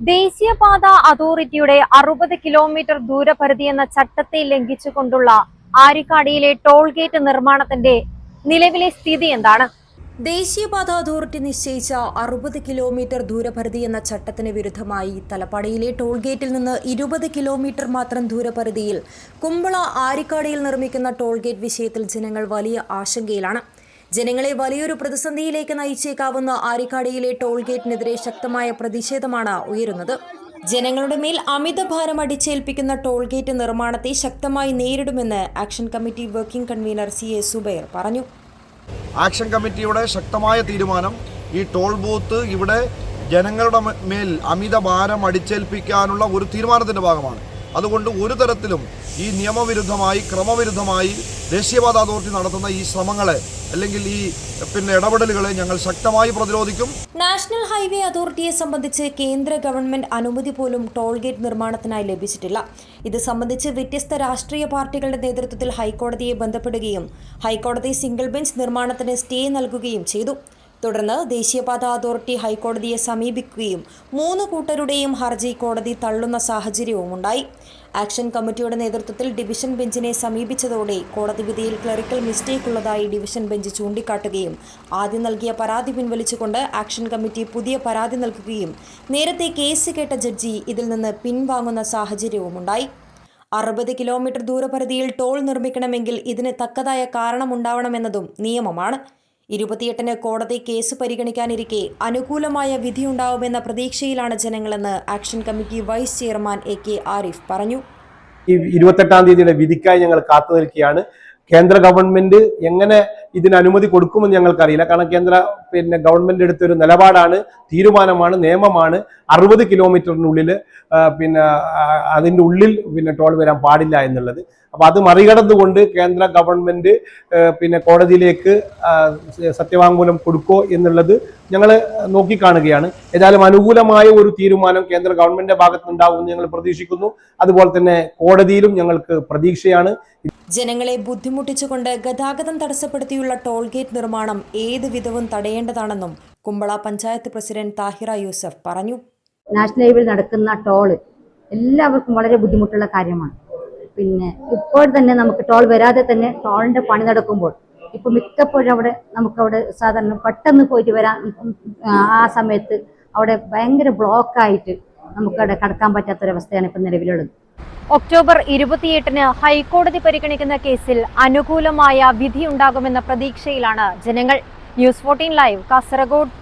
ദേശീയപാത അതോറിറ്റിയുടെ അറുപത് കിലോമീറ്റർ ദൂരപരിധി എന്ന ചട്ടത്തെ ലംഘിച്ചുകൊണ്ടുള്ള ആരിക്കാടിയിലെ ടോൾ ഗേറ്റ് നിർമ്മാണത്തിന്റെ നിലവിലെ സ്ഥിതി എന്താണ്? ദേശീയപാത അതോറിറ്റി നിശ്ചയിച്ച അറുപത് കിലോമീറ്റർ ദൂരപരിധി എന്ന ചട്ടത്തിന് വിരുദ്ധമായി തലപ്പാടിയിലെ ടോൾ ഗേറ്റിൽ നിന്ന് ഇരുപത് കിലോമീറ്റർ മാത്രം ദൂരപരിധിയിൽ കുമ്പള ആരിക്കാടിയിൽ നിർമ്മിക്കുന്ന ടോൾ ഗേറ്റ് വിഷയത്തിൽ ജനങ്ങൾ വലിയ ആശങ്കയിലാണ്. ജനങ്ങളെ വലിയൊരു പ്രതിസന്ധിയിലേക്ക് നയിച്ചേക്കാവുന്ന ആരിക്കാടിയിലെ ടോൾ ഗേറ്റിനെതിരെ ശക്തമായ പ്രതിഷേധമാണ് ഉയരുന്നത്. ജനങ്ങളുടെ മേൽ അമിത ഭാരം അടിച്ചേൽപ്പിക്കുന്ന ടോൾ ഗേറ്റ് നിർമ്മാണത്തെ ശക്തമായി നേരിടുമെന്ന് action committee working convener C A Zubair പറഞ്ഞു. ആക്ഷൻ കമ്മിറ്റിയുടെ ശക്തമായ തീരുമാനം ഈ ടോൾ ബൂത്ത് ഇവിടെ ജനങ്ങളുടെ മേൽ അമിത ഭാരം അടിച്ചേൽപ്പിക്കാനുള്ള ഒരു തീരുമാനത്തിന്റെ ഭാഗമാണ്. അതുകൊണ്ട് ഒരു തരത്തിലും ഈ നിയമവിരുദ്ധമായി ക്രമവിരുദ്ധമായി ദേശീയപാത അതോറിറ്റി നടത്തുന്ന ഈ ശ്രമങ്ങളെ അല്ലെങ്കിൽ ഈ പിന്നെ ഇടപെടലുകളെ ഞങ്ങൾ ശക്തമായി പ്രതിരോധിക്കും. നാഷണൽ ഹൈവേ അതോറിറ്റിയെ സംബന്ധിച്ച് കേന്ദ്ര ഗവൺമെന്റ് അനുമതി പോലും ടോൾ ഗേറ്റ് നിർമ്മാണത്തിനായി ലഭിച്ചിട്ടില്ല. ഇത് സംബന്ധിച്ച് വ്യത്യസ്ത രാഷ്ട്രീയ പാർട്ടികളുടെ നേതൃത്വത്തിൽ ഹൈക്കോടതിയെ ബന്ധപ്പെടുകയും ഹൈക്കോടതി സിംഗിൾ ബെഞ്ച് നിർമ്മാണത്തിന് സ്റ്റേ നൽകുകയും ചെയ്തു. തുടർന്ന് ദേശീയപാത അതോറിറ്റി ഹൈക്കോടതിയെ സമീപിക്കുകയും മൂന്ന് കൂട്ടരുടെയും ഹർജി കോടതി തള്ളുന്ന സാഹചര്യവും ഉണ്ടായി ആക്ഷൻ കമ്മിറ്റിയുടെ നേതൃത്വത്തിൽ ഡിവിഷൻ ബെഞ്ചിനെ സമീപിച്ചതോടെ കോടതി വിധിയിൽ ക്ലറിക്കൽ മിസ്റ്റേക്ക് ഉള്ളതായി ഡിവിഷൻ ബെഞ്ച് ചൂണ്ടിക്കാട്ടുകയും ആദ്യം നൽകിയ പരാതി പിൻവലിച്ചുകൊണ്ട് ആക്ഷൻ കമ്മിറ്റി പുതിയ പരാതി നൽകുകയും നേരത്തെ കേസ് കേട്ട ജഡ്ജി ഇതിൽ നിന്ന് പിൻവാങ്ങുന്ന സാഹചര്യവുമുണ്ടായി. അറുപത് കിലോമീറ്റർ ദൂരപരിധിയിൽ ടോൾ നിർമ്മിക്കണമെങ്കിൽ ഇതിന് തക്കതായ കാരണമുണ്ടാവണമെന്നതും നിയമമാണ്. ഇരുപത്തിയെട്ടിന് കോടതി കേസ് പരിഗണിക്കാനിരിക്കെ അനുകൂലമായ വിധിയുണ്ടാവുമെന്ന പ്രതീക്ഷയിലാണ് ജനങ്ങളെന്ന് action committee vice chairman A K Arif പറഞ്ഞു. ഈ ഇരുപത്തെട്ടാം തീയതിയുടെ വിധിക്കായി ഞങ്ങൾ കാത്തു നിൽക്കുകയാണ്. കേന്ദ്ര ഗവൺമെന്റ് എങ്ങനെ ഇതിന് അനുമതി കൊടുക്കുമെന്ന് ഞങ്ങൾക്കറിയില്ല. കാരണം കേന്ദ്ര പിന്നെ ഗവൺമെന്റ് എടുത്തൊരു നിലപാടാണ് തീരുമാനമാണ് നിയമമാണ്. അറുപത് കിലോമീറ്ററിനുള്ളിൽ പിന്നെ അതിന്റെ ഉള്ളിൽ പിന്നെ ടോൾ വരാൻ പാടില്ല എന്നുള്ളത്. അപ്പൊ അത് മറികടന്നുകൊണ്ട് കേന്ദ്ര ഗവൺമെന്റ് പിന്നെ കോടതിയിലേക്ക് സത്യവാങ്മൂലം കൊടുക്കോ എന്നുള്ളത് ഞങ്ങൾ നോക്കിക്കാണുകയാണ്. ഏതായാലും അനുകൂലമായ ഒരു തീരുമാനം കേന്ദ്ര ഗവൺമെന്റിന്റെ ഭാഗത്ത് ഉണ്ടാകുമെന്ന് ഞങ്ങൾ പ്രതീക്ഷിക്കുന്നു. അതുപോലെ തന്നെ കോടതിയിലും ഞങ്ങൾക്ക് പ്രതീക്ഷയാണ്. ജനങ്ങളെ ബുദ്ധിമുട്ടിച്ചുകൊണ്ട് ഗതാഗതം തടസ്സപ്പെടുത്തിയുള്ള ടോൾ ഗേറ്റ് നിർമ്മാണം ഏത് വിധവും തടയേണ്ടതാണെന്നും കുമ്പള പഞ്ചായത്ത് പ്രസിഡന്റ് താഹിറ യൂസഫ് പറഞ്ഞു. നാഷണൽ ഹൈവേയിൽ നടക്കുന്ന ടോൾ എല്ലാവർക്കും വളരെ ബുദ്ധിമുട്ടുള്ള കാര്യമാണ്. പിന്നെ ഇപ്പോൾ തന്നെ നമുക്ക് ടോൾ വരാതെ തന്നെ ടോളിന്റെ പണി നടക്കുമ്പോൾ ഇപ്പൊ മിക്കപ്പോഴും അവിടെ നമുക്ക് അവിടെ സാധാരണ പെട്ടെന്ന് പോയിട്ട് വരാൻ ആ സമയത്ത് അവിടെ ഭയങ്കര ബ്ലോക്കായിട്ട് നമുക്ക് അവിടെ കടക്കാൻ പറ്റാത്തൊരവസ്ഥയാണ് ഇപ്പൊ നിലവിലുള്ളത്. ഒക്ടോബർ ഇരുപത്തിയെട്ടിന് ഹൈക്കോടതി പരിഗണിക്കുന്ന കേസിൽ അനുകൂലമായ വിധിയുണ്ടാകുമെന്ന പ്രതീക്ഷയിലാണ് ജനങ്ങൾ. News fourteen live Kasaragod.